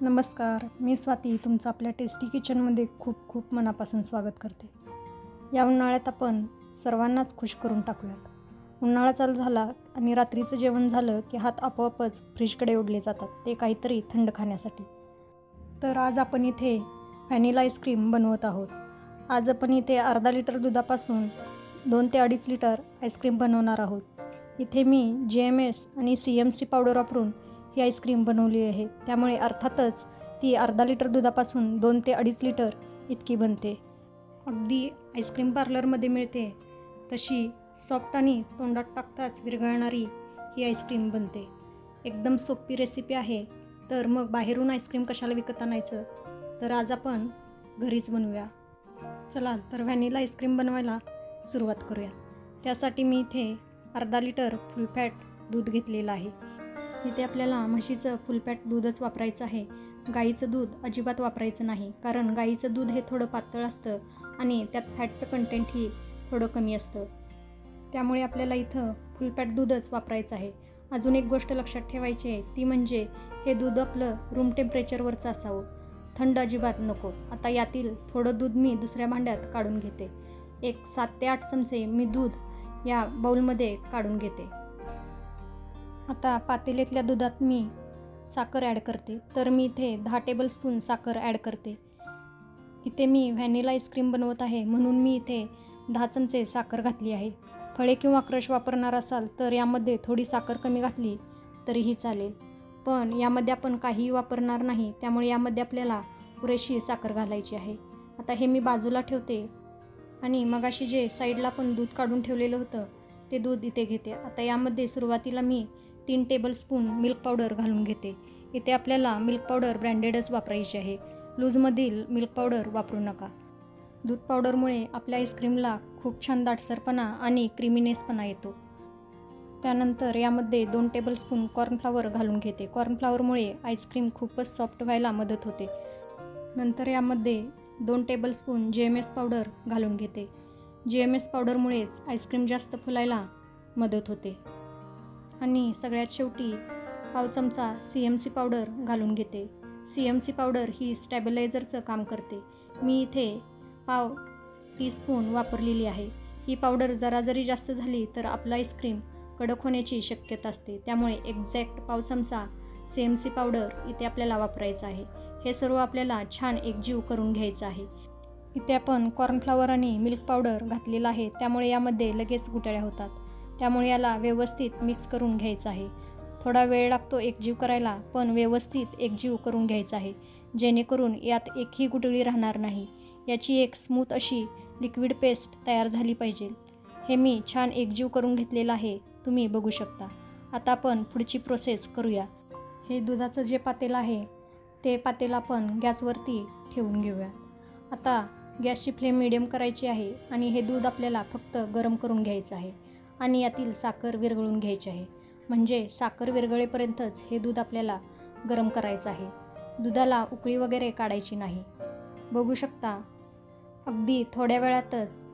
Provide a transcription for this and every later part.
नमस्कार मी स्वाती तुमचं आपल्या टेस्टी किचनमध्ये खूप खूप मनापासून स्वागत करते. या उन्हाळ्यात आपण सर्वांनाच खुश करून टाकूयात. उन्हाळा चालू झाला आणि रात्रीचं जेवण झालं की हात आपोआपच फ्रीजकडे ओढले जातात ते काहीतरी थंड खाण्यासाठी. तर आज आपण इथे व्हॅनिला आईस्क्रीम बनवत आहोत. आज आपण इथे अर्धा लिटर दुधापासून दोन ते अडीच लिटर आईस्क्रीम बनवणार आहोत. इथे मी जे एम एस आणि सी एम सी पावडर वापरून ही आईस्क्रीम बनवली आहे. त्यामुळे अर्थातच ती अर्धा लिटर दुधापासून दोन ते अडीच लिटर इतकी बनते. अगदी आईस्क्रीम पार्लरमध्ये मिळते. तशी सॉफ्ट आणि तोंडात टाकताच विरघळणारी ही आईस्क्रीम बनते. एकदम सोपी रेसिपी आहे. तर मग बाहेरून आईस्क्रीम कशाला विकत आणायचं? तर आज आपण घरीच बनवूया. चला तर व्हॅनिला आईस्क्रीम बनवायला सुरुवात करूया. त्यासाठी मी इथे अर्धा लिटर फुल फॅट दूध घेतलेलं आहे. इथे आपल्याला म्हशीचं फुलपॅट दूधच वापरायचं आहे. गाईचं दूध अजिबात वापरायचं नाही कारण गाईचं दूध हे थोडं पातळ असतं आणि त्यात फॅटचं कंटेंटही थोडं कमी असतं. त्यामुळे आपल्याला इथं फुलपॅट दूधच वापरायचं आहे. अजून एक गोष्ट लक्षात ठेवायची आहे ती म्हणजे हे दूध आपलं रूम टेम्परेचरवरचं असावं. थंड अजिबात नको. आता यातील थोडं दूध मी दुसऱ्या भांड्यात काढून घेते. एक सात ते आठ चमचे मी दूध या बाऊलमध्ये काढून घेते. आता पातेल्यातल्या दुधात मी साखर ॲड करते. तर मी इथे दहा टेबलस्पून साखर ॲड करते. इथे मी व्हॅनिला आईस्क्रीम बनवत आहे. म्हणून मी इथे दहा चमचे साखर घातली आहे. फळे किंवा क्रश वापरणार असाल तर यामध्ये थोडी साखर कमी घातली तरीही चालेल. पण यामध्ये आपण काहीही वापरणार नाही त्यामुळे यामध्ये आपल्याला पुरेशी साखर घालायची आहे. आता हे मी बाजूला ठेवते आणि मगाशी जे साईडला पण दूध काढून ठेवलेलं होतं ते दूध इथे घेते. आता यामध्ये सुरुवातीला मी तीन टेबलस्पून मिल्क पावडर घालून घेते. इथे आपल्याला मिल्क पावडर ब्रँडेडच वापरायची आहे. लूजमधील मिल्क पावडर वापरू नका. दूध पावडरमुळे आपल्या आईस्क्रीमला खूप छान दाटसरपणा आणि क्रिमिनेसपणा येतो. त्यानंतर यामध्ये दोन टेबलस्पून कॉर्नफ्लावर घालून घेते. कॉर्नफ्लावरमुळे आईस्क्रीम खूपच सॉफ्ट व्हायला मदत होते. नंतर यामध्ये दोन टेबलस्पून जे एम एस पावडर घालून घेते. जे एम एस पावडरमुळेच आईस्क्रीम जास्त फुलायला मदत होते. आणि सगळ्यात शेवटी पाव चमचा सी एम सी पावडर घालून घेते. सी एम सी पावडर ही स्टॅबिलायझरचं काम करते. मी इथे पाव टीस्पून वापरलेली आहे. ही पावडर जरा जरी जास्त झाली तर आपला आईस्क्रीम कडक होण्याची शक्यता असते. त्यामुळे एक्झॅक्ट पाव चमचा सी एम सी पावडर इथे आपल्याला वापरायचं आहे. हे सर्व आपल्याला छान एकजीव करून घ्यायचं आहे. इथे आपण कॉर्नफ्लावर आणि मिल्क पावडर घातलेलं आहे. त्यामुळे यामध्ये लगेच गुटाळ्या होतात. त्यामुळे याला व्यवस्थित मिक्स करून घ्यायचं आहे. थोडा वेळ लागतो एकजीव करायला पण व्यवस्थित एकजीव करून घ्यायचा आहे. जेणेकरून यात एकही गुटळी राहणार नाही. याची एक स्मूथ अशी लिक्विड पेस्ट तयार झाली पाहिजे. हे मी छान एकजीव करून घेतलेलं आहे. तुम्ही बघू शकता. आता आपण पुढची प्रोसेस करूया. हे दुधाचं जे पातेल आहे ते पातेल आपण गॅसवरती ठेवून घेऊया. आता गॅसची फ्लेम मिडियम करायची आहे आणि हे दूध आपल्याला फक्त गरम करून घ्यायचं आहे. आणि यातील साखर विरघळून घ्यायची आहे. म्हणजे साखर विरघळेपर्यंतच हे दूध आपल्याला गरम करायचं आहे. दुधाला उकळी वगैरे काढायची नाही. बघू शकता अगदी थोड्या वेळातच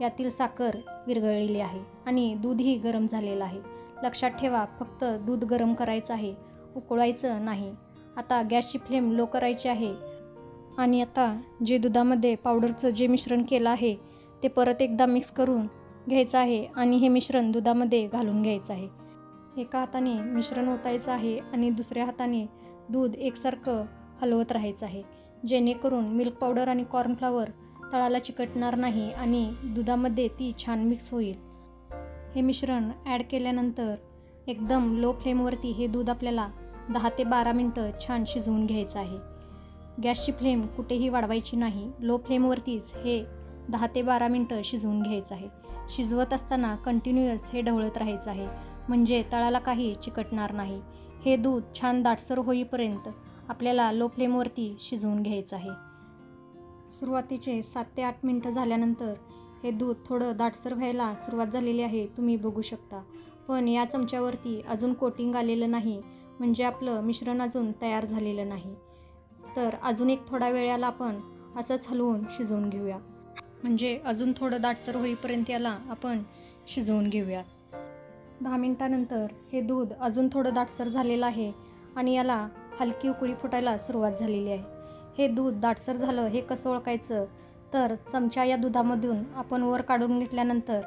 यातील साखर विरघळलेली आहे आणि दूधही गरम झालेलं आहे. लक्षात ठेवा फक्त दूध गरम करायचं आहे उकळवायचं नाही. आता गॅसची फ्लेम लो करायची आहे आणि आता जे दुधामध्ये पावडरचं जे मिश्रण केलं आहे ते परत एकदा मिक्स करून घ्यायचं आहे आणि हे मिश्रण दुधामध्ये घालून घ्यायचं आहे. एका हाताने मिश्रण ओतायचं आहे आणि दुसऱ्या हाताने दूध एकसारखं हलवत राहायचं आहे. जेणेकरून मिल्क पावडर आणि कॉर्नफ्लावर तळाला चिकटणार नाही आणि दुधामध्ये ती छान मिक्स होईल. हे मिश्रण ॲड केल्यानंतर एकदम लो फ्लेमवरती हे दूध आपल्याला दहा ते बारा मिनटं छान शिजवून घ्यायचं आहे. गॅसची फ्लेम कुठेही वाढवायची नाही. लो फ्लेमवरतीच हे दहा ते बारा मिनटं शिजवून घ्यायचं आहे. शिजवत असताना कंटिन्युअस हे ढवळत राहायचं आहे. म्हणजे तळाला काही चिकटणार नाही. हे दूध छान दाटसर होईपर्यंत आपल्याला लो फ्लेमवरती शिजवून घ्यायचं आहे. सुरुवातीचे सात ते आठ मिनटं झाल्यानंतर हे दूध थोडं दाटसर व्हायला सुरुवात झालेली आहे तुम्ही बघू शकता. पण या चमच्यावरती अजून कोटिंग आलेलं नाही म्हणजे आपलं मिश्रण अजून तयार झालेलं नाही. तर अजून एक थोडा वेळाला आपण असंच हलवून शिजवून घेऊया. म्हणजे अजून थोडं दाटसर होईपर्यंत याला आपण शिजवून घेऊया दहा मिनटानंतर हे दूध अजून थोडं दाटसर झालेलं आहे आणि याला हलकी उकळी फुटायला सुरुवात झालेली आहे. हे दूध दाटसर झालं हे कसं ओळखायचं? तर चमचा या दुधामधून आपण वर काढून घेतल्यानंतर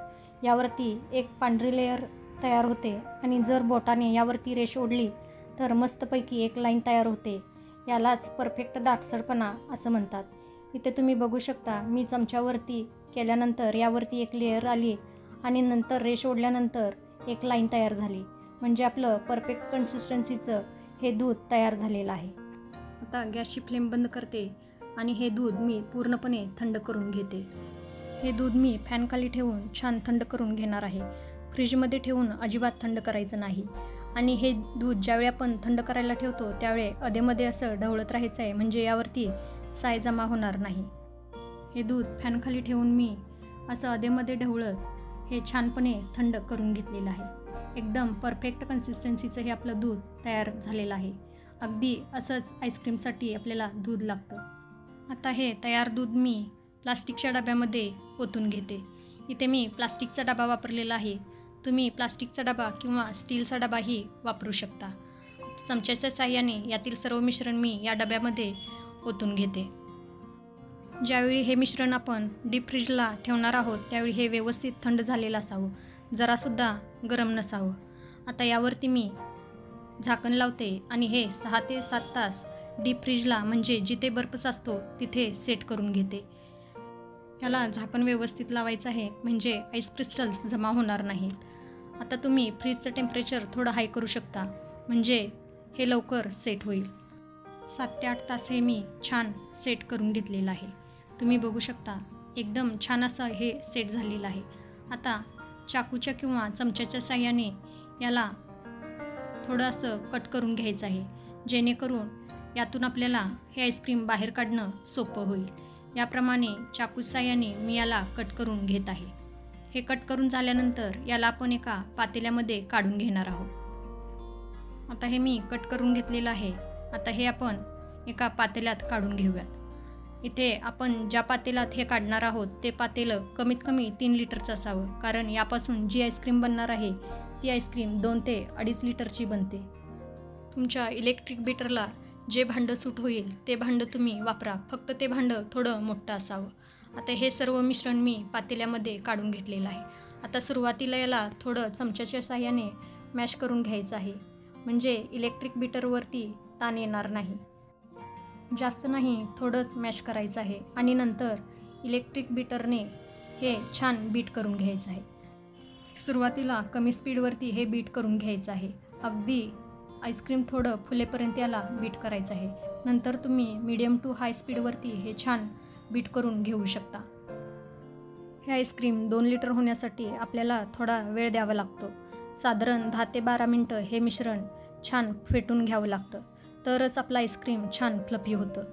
यावरती एक पांढरी लेअर तयार होते आणि जर बोटाने यावरती रेष ओढली तर मस्तपैकी एक लाईन तयार होते. यालाच परफेक्ट दाटसरपणा असं म्हणतात. इथे तुम्ही बघू शकता मी चमच्यावरती केल्यानंतर यावरती एक लेअर आली आणि नंतर रेष ओढल्यानंतर एक लाईन तयार झाली. म्हणजे आपलं परफेक्ट कन्सिस्टन्सीचं हे दूध तयार झालेलं आहे. आता गॅसची फ्लेम बंद करते आणि हे दूध मी पूर्णपणे थंड करून घेते. हे दूध मी फॅनखाली ठेवून छान थंड करून घेणार आहे. फ्रीजमध्ये ठेवून अजिबात थंड करायचं नाही. आणि हे दूध ज्यावेळी आपण थंड करायला ठेवतो त्यावेळी अधेमध्ये असं ढवळत राहायचं आहे. म्हणजे यावरती साय जमा होणार नाही. हे दूध फॅनखाली ठेवून मी असं अधेमध्ये ढवळत हे छानपणे थंड करून घेतलेलं आहे. एकदम परफेक्ट कन्सिस्टन्सीचं हे आपलं दूध तयार झालेलं आहे. अगदी असंच आईस्क्रीमसाठी आपल्याला दूध लागतं. आता हे तयार दूध मी प्लास्टिकच्या डब्यामध्ये ओतून घेते. इथे मी प्लास्टिकचा डबा वापरलेला आहे. तुम्ही प्लास्टिकचा डबा किंवा स्टीलचा डबाही वापरू शकता. चमच्याच्या साह्याने यातील सर्व मिश्रण मी या डब्यामध्ये ओतून घेते. ज्यावेळी हे मिश्रण आपण डीप फ्रीजला ठेवणार आहोत त्यावेळी हे व्यवस्थित थंड झालेलं असावं. जरासुद्धा गरम नसावं. आता यावरती मी झाकण लावते आणि हे सहा ते सात तास डीप फ्रीजला म्हणजे जिथे बर्फ साचतो तिथे सेट करून घेते. याला झाकण व्यवस्थित लावायचं आहे म्हणजे आईस क्रिस्टल्स जमा होणार नाहीत. आता तुम्ही फ्रीजचं टेम्परेचर थोडं हाय करू शकता म्हणजे हे लवकर सेट होईल. सात ते आठ तास हे मी छान सेट करून घेतलेलं आहे. तुम्ही बघू शकता एकदम छान असं हे सेट झालेलं आहे. आता चाकूच्या किंवा चमच्याच्या साह्याने याला थोडं असं कट करून घ्यायचं आहे. जेणेकरून यातून आपल्याला हे आईस्क्रीम बाहेर काढणं सोपं होईल. याप्रमाणे चाकू साह्याने मी याला कट करून घेत आहे. हे कट करून झाल्यानंतर याला आपण एका पातेल्यामध्ये काढून घेणार आहोत. आता हे मी कट करून घेतलेलं आहे. आता हे आपण एका पातेल्यात काढून घेऊयात. इथे आपण ज्या पातेल्यात हे काढणार आहोत ते पातेलं कमीत कमी तीन लिटरचं असावं. कारण यापासून जी आईस्क्रीम बनणार आहे ती आईस्क्रीम दोन ते अडीच लिटरची बनते. तुमच्या इलेक्ट्रिक बीटरला जे भांडं सूट होईल ते भांडं तुम्ही वापरा. फक्त ते भांडं थोडं मोठं असावं. आता हे सर्व मिश्रण मी पातेल्यामध्ये काढून घेतलेलं आहे. आता सुरुवातीला याला थोडं चमच्याच्या साह्याने मॅश करून घ्यायचं आहे. म्हणजे इलेक्ट्रिक बीटरवरती ताण येणार नाही. जास्त नाही थोडंच मॅश करायचं आहे. आणि नंतर इलेक्ट्रिक बीटरने हे छान बीट करून घ्यायचं आहे. सुरुवातीला कमी स्पीडवरती हे बीट करून घ्यायचं आहे. अगदी आईस्क्रीम थोडं फुलेपर्यंत याला बीट करायचं आहे. नंतर तुम्ही मीडियम टू हाय स्पीडवरती हे छान बीट करून घेऊ शकता. हे आईस्क्रीम दोन लिटर होण्यासाठी आपल्याला थोडा वेळ द्यावा लागतो. साधारण दहा ते बारा मिनटं हे मिश्रण छान फेटून घ्यावं लागतं. तरच आपलं आईस्क्रीम छान फ्लफी होतं.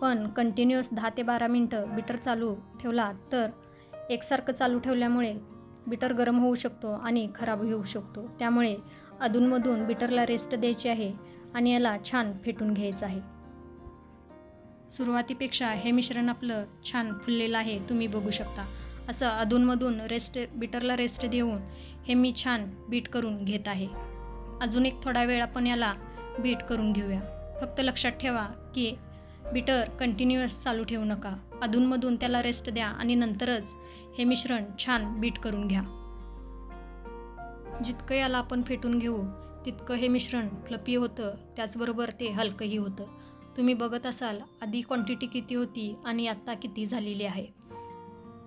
पण कंटिन्युअस दहा ते बारा मिनटं बिटर चालू ठेवला तर एकसारखं चालू ठेवल्यामुळे बिटर गरम होऊ शकतो आणि खराब होऊ शकतो. त्यामुळे अधूनमधून बिटरला रेस्ट द्यायची आहे आणि याला छान फेटून घ्यायचं आहे. सुरुवातीपेक्षा हे मिश्रण आपलं छान फुललेलं आहे तुम्ही बघू शकता. असं अधूनमधून रेस्ट बिटरला रेस्ट देऊन हे मी छान बीट करून घेत आहे. अजून एक थोडा वेळ आपण याला बीट करून घेऊया. फक्त लक्षात ठेवा की बीटर कंटिन्युअस चालू ठेवू नका. अधूनमधून त्याला रेस्ट द्या आणि नंतरच हे मिश्रण छान बीट करून घ्या. जितकं याला आपण फेटून घेऊ तितकं हे मिश्रण फ्लपी होतं त्याचबरोबर ते हलकंही होतं. तुम्ही बघत असाल आधी क्वांटिटी किती होती आणि आत्ता किती झालेली आहे.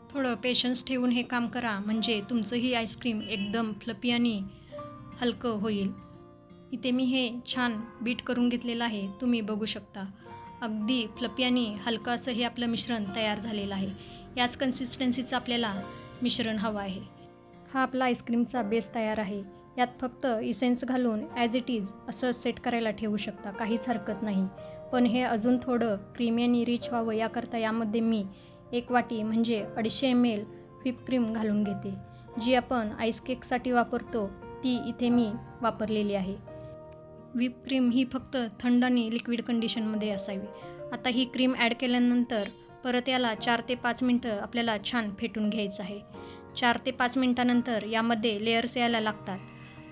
थोडं पेशन्स ठेवून हे काम करा म्हणजे तुमचंही आईस्क्रीम एकदम फ्लपी आणि हलकं होईल. इथे मी हे छान बीट करून घेतलेलं आहे तुम्ही बघू शकता. अगदी फ्लपी आणि हलकं असं हे आपलं मिश्रण तयार झालेलं आहे. याच कन्सिस्टन्सीचं आपल्याला मिश्रण हवं आहे. हा आपला आईस्क्रीमचा बेस तयार आहे. यात फक्त इसेन्स घालून ॲज इट इज असं सेट करायला ठेवू शकता काहीच हरकत नाही. पण हे अजून थोडं क्रीमी आणि रिच व्हावं याकरता यामध्ये मी एक वाटी म्हणजे अडीचशे एम एल व्हिप क्रीम घालून घेते. जी आपण आईस केकसाठी वापरतो ती इथे मी वापरलेली आहे. व्हिप क्रीम ही फक्त थंड आणि लिक्विड कंडिशनमध्ये असावी. आता ही क्रीम ॲड केल्यानंतर परत याला चार ते पाच मिनटं आपल्याला छान फेटून घ्यायचं आहे. चार ते पाच मिनटानंतर यामध्ये लेयर्स यायला लागतात.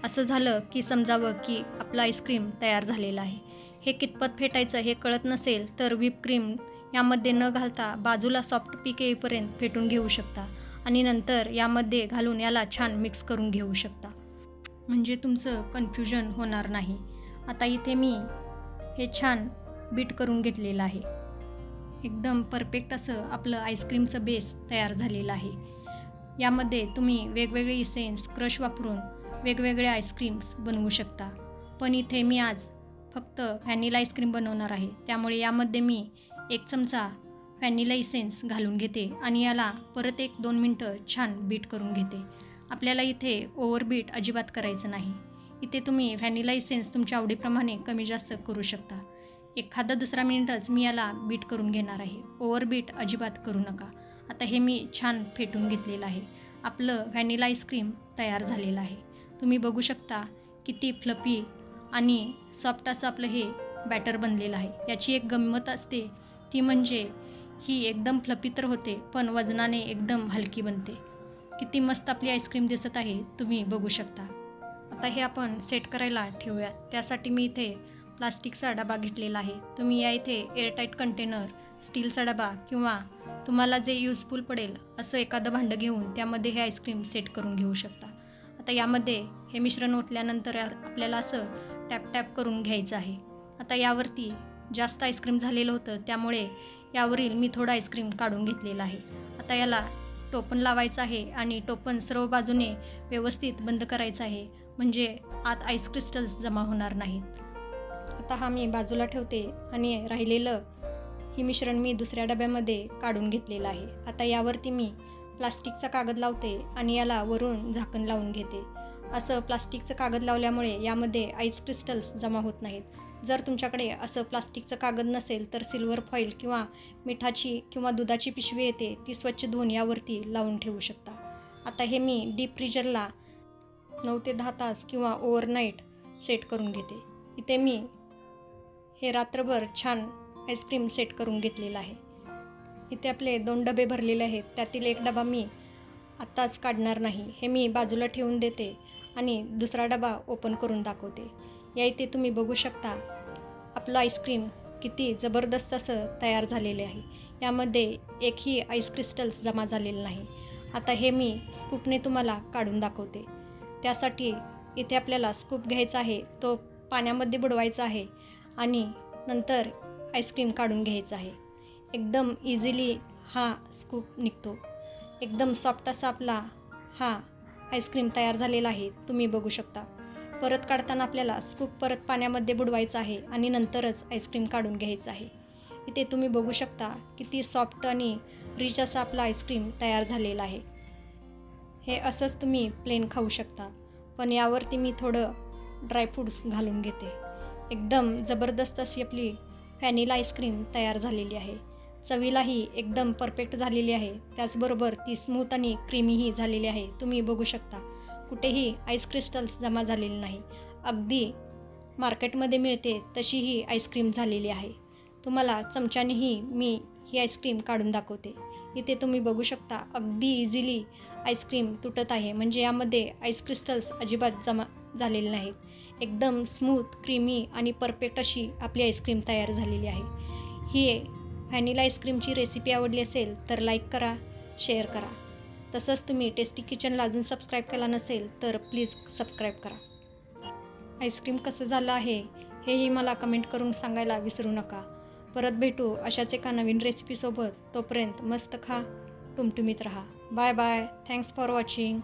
असं झालं की समजावं की आपलं आईस्क्रीम तयार झालेलं आहे. हे कितपत फेटायचं हे कळत नसेल तर व्हिप क्रीम यामध्ये न घालता बाजूला सॉफ्ट पीक येईपर्यंत फेटून घेऊ शकता आणि नंतर यामध्ये घालून याला छान मिक्स करून घेऊ शकता. म्हणजे तुमचं कन्फ्युजन होणार नाही. आता इथे मी हे छान बीट करून घेतलेलं आहे. एकदम परफेक्ट असं आपलं आईस्क्रीमचं बेस तयार झालेलं आहे. यामध्ये तुम्ही वेगवेगळे इसेन्स क्रश वापरून वेगवेगळे आईस्क्रीम्स बनवू शकता. पण इथे मी आज फक्त व्हॅनिला आईस्क्रीम बनवणार आहे. त्यामुळे यामध्ये मी एक चमचा व्हॅनिला इसेन्स घालून घेते आणि याला परत एक दोन मिनटं छान बीट करून घेते. आपल्याला इथे ओव्हर बीट अजिबात करायचं नाही. इथे तुम्ही व्हॅनिला इसेन्स तुमच्या आवडीप्रमाणे कमी जास्त करू शकता. एखादा दुसरा मिनिटच मी याला बीट करून घेणार आहे. ओव्हर बीट अजिबात करू नका. आता हे मी छान फेटून घेतलेलं आहे. आपलं व्हॅनिला आईस्क्रीम तयार झालेलं आहे. तुम्ही बघू शकता किती फ्लपी आणि सॉफ्ट असं आपलं हे बॅटर बनलेलं आहे. याची एक गंमत असते. ती म्हणजे ही एकदम फ्लपी तर होते पण वजनाने एकदम हलकी बनते. किती मस्त आपली आईस्क्रीम दिसत आहे तुम्ही बघू शकता. आता हे आपण सेट करायला ठेवूया त्यासाठी मी इथे प्लास्टिकचा डबा घेतलेला आहे. तुम्ही या इथे एअरटाईट कंटेनर स्टीलचा डबा किंवा तुम्हाला जे यूजफुल पडेल असं एखादं भांडं घेऊन त्यामध्ये हे आईस्क्रीम सेट करून घेऊ शकता. आता यामध्ये हे मिश्रण ओतल्यानंतर आपल्याला असं टॅप टॅप करून घ्यायचं आहे. आता यावरती जास्त आईस्क्रीम झालेलं होतं त्यामुळे यावरील मी थोडं आईस्क्रीम काढून घेतलेलं आहे. आता याला टोपण लावायचं आहे आणि टोपण सर्व बाजूने व्यवस्थित बंद करायचं आहे. म्हणजे आत आईस क्रिस्टल्स जमा होणार नाहीत. आता हा मी बाजूला ठेवते आणि राहिलेलं ही मिश्रण मी दुसऱ्या डब्यामध्ये काढून घेतलेलं आहे. आता यावरती मी प्लास्टिकचा कागद लावते आणि याला वरून झाकण लावून घेते. असं प्लास्टिकचं कागद लावल्यामुळे यामध्ये आईस क्रिस्टल्स जमा होत नाहीत. जर तुमच्याकडे असं प्लास्टिकचं कागद नसेल तर सिल्वर फॉईल किंवा मिठाची किंवा दुधाची पिशवी येते ती स्वच्छ धुवून यावरती लावून ठेवू शकता. आता हे मी डीप फ्रीजरला नऊ ते दहा तास किंवा ओव्हरनाईट सेट करून घेते. इथे मी हे रात्रभर छान आईस्क्रीम सेट करून घेतलेलं आहे. इथे आपले दोन डबे भरलेले आहेत. त्यातील एक डबा मी आत्ताच काढणार नाही. हे मी बाजूला ठेवून देते आणि दुसरा डबा ओपन करून दाखवते. या इथे तुम्ही बघू शकता आपलं आईस्क्रीम किती जबरदस्त असं तयार झालेले आहे. यामध्ये एकही आईस क्रिस्टल्स जमा झालेलं नाही. आता हे मी स्कूपने तुम्हाला काढून दाखवते. त्यासाठी इथे आपल्याला स्कूप घ्यायचा आहे. तो पाण्यामध्ये बुडवायचा आहे आणि नंतर आईस्क्रीम काढून घ्यायचा आहे. एकदम इझिली हा स्कूप निघतो. एकदम सॉफ्ट असा आपला हा आईस्क्रीम तयार झालेला आहे. तुम्ही बघू शकता. परत काढताना आपल्याला स्कूप परत पाण्यामध्ये बुडवायचं आहे आणि नंतरच आईस्क्रीम काढून घ्यायचं आहे. इथे तुम्ही बघू शकता किती सॉफ्ट आणि रिच असा आपला आईस्क्रीम तयार झालेला आहे. हे असंच तुम्ही प्लेन खाऊ शकता. पण यावरती मी थोडं ड्रायफ्रूट्स घालून घेते. एकदम जबरदस्त अशी आपली व्हॅनिला आईस्क्रीम तयार झालेली आहे. चवीलाही एकदम परफेक्ट झालेली आहे. त्याचबरोबर ती स्मूथ आणि क्रीमीही झालेली आहे. तुम्ही बघू शकता. कुठेही आईस क्रिस्टल्स जमा झालेले नाही. अगदी मार्केटमध्ये मिळते तशी ही आईस्क्रीम झालेली आहे. तुम्हाला चमच्यानेही मी ही आईस्क्रीम काढून दाखवते. इथे तुम्ही बघू शकता. अगदी इझिली आईस्क्रीम तुटत आहे. म्हणजे यामध्ये आईस क्रिस्टल्स अजिबात जमा झालेले नाहीत. एकदम स्मूथ क्रीमी आणि परफेक्ट अशी आपली आईस्क्रीम तयार झालेली आहे. ही व्हॅनिला आईस्क्रीमची रेसिपी आवडली असेल तर लाईक करा शेअर करा. तसंच तुम्ही टेस्टी किचनला अजून सबस्क्राईब केला नसेल तर प्लीज सबस्क्राईब करा. आईस्क्रीम कसं झालं आहे हेही मला कमेंट करून सांगायला विसरू नका. परत भेटू अशाच एका नवीन रेसिपीसोबत तोपर्यंत मस्त खा टुमटुमीत राहा. Bye bye thanks for watching